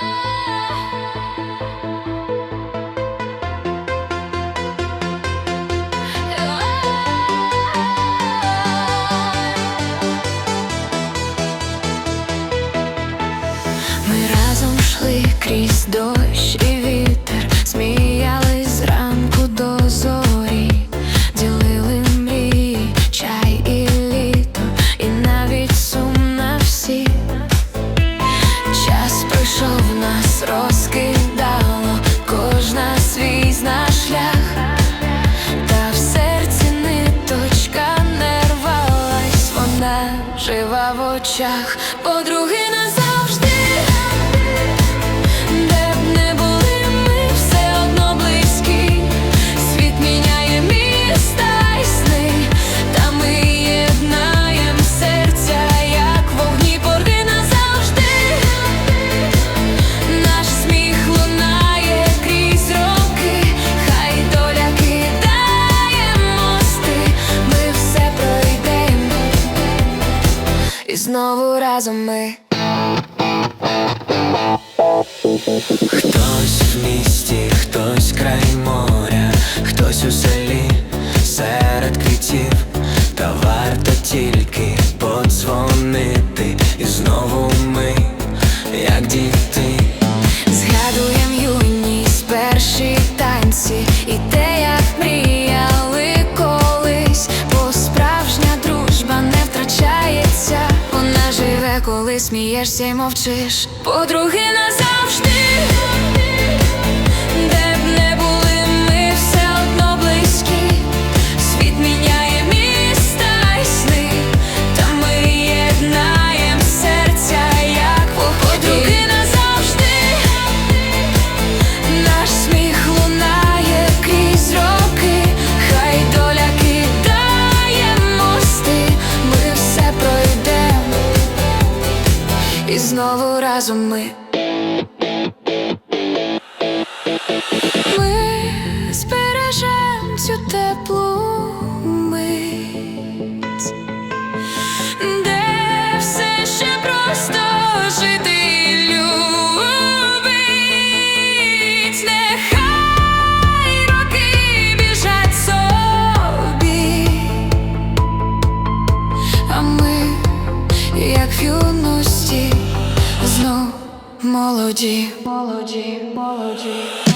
Мы разом шли крізь дощ і вітер. жива в очах подруги. знову разом ми. Хтось в місті, хтось край моря, хтось у селі серед квітів, та варто тільки подзвонити. І знову ми, як діти, згадуєм юність, перші танці і те. коли смієшся й мовчиш, подруги назавжди. разом ми. молоді, молоді, молоді.